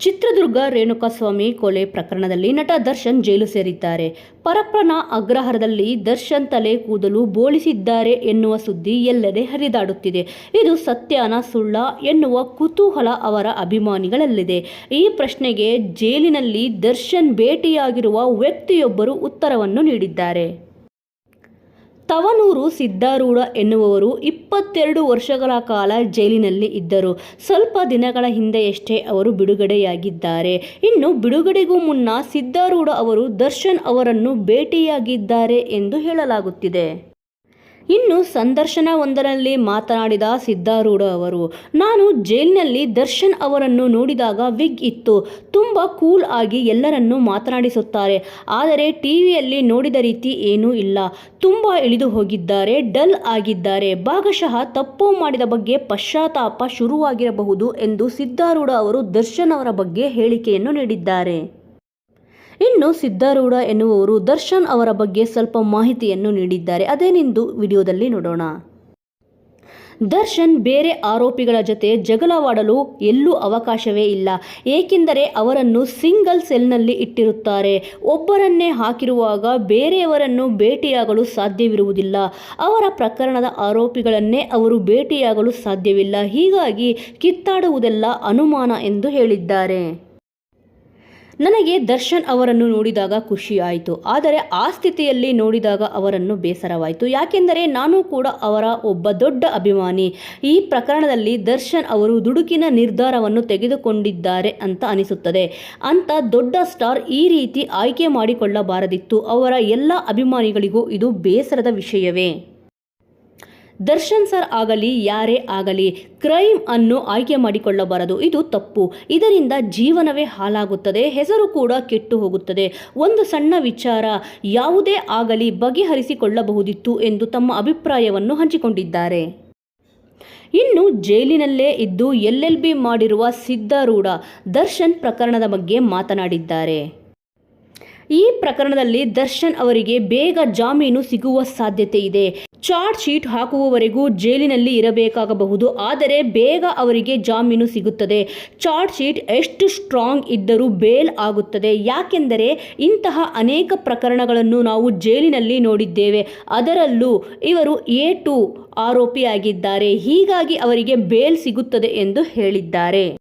ಚಿತ್ರದುರ್ಗ ರೇಣುಕಾಸ್ವಾಮಿ ಕೊಲೆ ಪ್ರಕರಣದಲ್ಲಿ ನಟ ದರ್ಶನ್ ಜೈಲು ಸೇರಿದ್ದಾರೆ. ಪರಪ್ಪನ ಅಗ್ರಹಾರದಲ್ಲಿ ದರ್ಶನ್ ತಲೆ ಕೂದಲು ಬೋಳಿಸಿದ್ದಾರೆ ಎನ್ನುವ ಸುದ್ದಿ ಎಲ್ಲೆಡೆ ಹರಿದಾಡುತ್ತಿದೆ. ಇದು ಸತ್ಯಾನ ಸುಳ್ಳ ಎನ್ನುವ ಕುತೂಹಲ ಅವರ ಅಭಿಮಾನಿಗಳಲ್ಲಿದೆ. ಈ ಪ್ರಶ್ನೆಗೆ ಜೈಲಿನಲ್ಲಿ ದರ್ಶನ್ ಭೇಟಿಯಾಗಿರುವ ವ್ಯಕ್ತಿಯೊಬ್ಬರು ಉತ್ತರವನ್ನು ನೀಡಿದ್ದಾರೆ. ತವನೂರು ಸಿದ್ಧಾರೂಢ ಎನ್ನುವವರು ಇಪ್ಪತ್ತೆರಡು ವರ್ಷಗಳ ಕಾಲ ಜೈಲಿನಲ್ಲಿ ಇದ್ದರು. ಸ್ವಲ್ಪ ದಿನಗಳ ಹಿಂದೆಯಷ್ಟೇ ಅವರು ಬಿಡುಗಡೆಯಾಗಿದ್ದಾರೆ. ಇನ್ನು ಬಿಡುಗಡೆಗೂ ಮುನ್ನ ಸಿದ್ಧಾರೂಢ ಅವರು ದರ್ಶನ್ ಅವರನ್ನು ಭೇಟಿಯಾಗಿದ್ದಾರೆ ಎಂದು ಹೇಳಲಾಗುತ್ತಿದೆ. ಇನ್ನು ಸಂದರ್ಶನವೊಂದರಲ್ಲಿ ಮಾತನಾಡಿದ ಸಿದ್ಧಾರೂಢ ಅವರು, ನಾನು ಜೈಲಿನಲ್ಲಿ ದರ್ಶನ್ ಅವರನ್ನು ನೋಡಿದಾಗ ವಿಗ್ ಇತ್ತು. ತುಂಬ ಕೂಲ್ ಆಗಿ ಎಲ್ಲರನ್ನೂ ಮಾತನಾಡಿಸುತ್ತಾರೆ. ಆದರೆ ಟಿವಿಯಲ್ಲಿ ನೋಡಿದ ರೀತಿ ಏನೂ ಇಲ್ಲ. ತುಂಬ ಇಳಿದು ಹೋಗಿದ್ದಾರೆ, ಡಲ್ ಆಗಿದ್ದಾರೆ. ಭಾಗಶಃ ತಪ್ಪು ಮಾಡಿದ ಬಗ್ಗೆ ಪಶ್ಚಾತ್ತಾಪ ಶುರುವಾಗಿರಬಹುದು ಎಂದು ಸಿದ್ಧಾರೂಢ ಅವರು ದರ್ಶನ್ ಅವರ ಬಗ್ಗೆ ಹೇಳಿಕೆಯನ್ನು ನೀಡಿದ್ದಾರೆ. ಇನ್ನು ಸಿದ್ಧಾರೂಢ ಎನ್ನುವವರು ದರ್ಶನ್ ಅವರ ಬಗ್ಗೆ ಸ್ವಲ್ಪ ಮಾಹಿತಿಯನ್ನು ನೀಡಿದ್ದಾರೆ. ಅದೇನೆಂದು ವಿಡಿಯೋದಲ್ಲಿ ನೋಡೋಣ. ದರ್ಶನ್ ಬೇರೆ ಆರೋಪಿಗಳ ಜೊತೆ ಜಗಳವಾಡಲು ಎಲ್ಲೂ ಅವಕಾಶವೇ ಇಲ್ಲ. ಏಕೆಂದರೆ ಅವರನ್ನು ಸಿಂಗಲ್ ಸೆಲ್ನಲ್ಲಿ ಇಟ್ಟಿರುತ್ತಾರೆ. ಒಬ್ಬರನ್ನೇ ಹಾಕಿರುವಾಗ ಬೇರೆಯವರನ್ನು ಭೇಟಿಯಾಗಲು ಸಾಧ್ಯವಿರುವುದಿಲ್ಲ. ಅವರ ಪ್ರಕರಣದ ಆರೋಪಿಗಳನ್ನೇ ಅವರು ಭೇಟಿಯಾಗಲು ಸಾಧ್ಯವಿಲ್ಲ. ಹೀಗಾಗಿ ಕಿತ್ತಾಡುವುದೆಲ್ಲ ಅನುಮಾನ ಎಂದು ಹೇಳಿದ್ದಾರೆ. ನನಗೆ ದರ್ಶನ್ ಅವರನ್ನು ನೋಡಿದಾಗ ಖುಷಿ ಆಯಿತು. ಆದರೆ ಆ ಸ್ಥಿತಿಯಲ್ಲಿ ನೋಡಿದಾಗ ಅವರನ್ನು ಬೇಸರವಾಯಿತು. ಯಾಕೆಂದರೆ ನಾನು ಕೂಡ ಅವರ ಒಬ್ಬ ದೊಡ್ಡ ಅಭಿಮಾನಿ. ಈ ಪ್ರಕರಣದಲ್ಲಿ ದರ್ಶನ್ ಅವರು ದುಡುಕಿನ ನಿರ್ಧಾರವನ್ನು ತೆಗೆದುಕೊಂಡಿದ್ದಾರೆ ಅಂತ ಅನಿಸುತ್ತದೆ. ಅಂತ ದೊಡ್ಡ ಸ್ಟಾರ್ ಈ ರೀತಿ ಆಯ್ಕೆ ಮಾಡಿಕೊಳ್ಳಬಾರದಿತ್ತು. ಅವರ ಎಲ್ಲ ಅಭಿಮಾನಿಗಳಿಗೂ ಇದು ಬೇಸರದ ವಿಷಯವೇ. ದರ್ಶನ್ ಸರ್ ಆಗಲಿ, ಯಾರೇ ಆಗಲಿ, ಕ್ರೈಮ್ ಅನ್ನು ಆಯ್ಕೆ ಮಾಡಿಕೊಳ್ಳಬಾರದು. ಇದು ತಪ್ಪು. ಇದರಿಂದ ಜೀವನವೇ ಹಾಳಾಗುತ್ತದೆ, ಹೆಸರು ಕೂಡ ಕೆಟ್ಟು ಹೋಗುತ್ತದೆ. ಒಂದು ಸಣ್ಣ ವಿಚಾರ, ಯಾವುದೇ ಆಗಲಿ ಬಗೆಹರಿಸಿಕೊಳ್ಳಬಹುದಿತ್ತು ಎಂದು ತಮ್ಮ ಅಭಿಪ್ರಾಯವನ್ನು ಹಂಚಿಕೊಂಡಿದ್ದಾರೆ. ಇನ್ನು ಜೈಲಿನಲ್ಲೇ ಇದ್ದು ಎಲ್ ಎಲ್ ಬಿ ಮಾಡಿರುವ ಸಿದ್ಧಾರೂಢ, ದರ್ಶನ್ ಪ್ರಕರಣದ ಬಗ್ಗೆ ಮಾತನಾಡಿದ್ದಾರೆ. ಈ ಪ್ರಕರಣದಲ್ಲಿ ದರ್ಶನ್ ಅವರಿಗೆ ಬೇಗ ಜಾಮೀನು ಸಿಗುವ ಸಾಧ್ಯತೆ ಇದೆ. ಚಾರ್ಜ್ ಶೀಟ್ ಹಾಕುವವರೆಗೂ ಜೈಲಿನಲ್ಲಿ ಇರಬೇಕಾಗಬಹುದು, ಆದರೆ ಬೇಗ ಅವರಿಗೆ ಜಾಮೀನು ಸಿಗುತ್ತದೆ. ಚಾರ್ಜ್ ಶೀಟ್ ಎಷ್ಟು ಸ್ಟ್ರಾಂಗ್ ಇದ್ದರೂ ಬೇಲ್ ಆಗುತ್ತದೆ. ಯಾಕೆಂದರೆ ಇಂತಹ ಅನೇಕ ಪ್ರಕರಣಗಳನ್ನು ನಾವು ಜೈಲಿನಲ್ಲಿ ನೋಡಿದ್ದೇವೆ. ಅದರಲ್ಲೂ ಇವರು ಎ ಟು ಆರೋಪಿಯಾಗಿದ್ದಾರೆ. ಹೀಗಾಗಿ ಅವರಿಗೆ ಬೇಲ್ ಸಿಗುತ್ತದೆ ಎಂದು ಹೇಳಿದ್ದಾರೆ.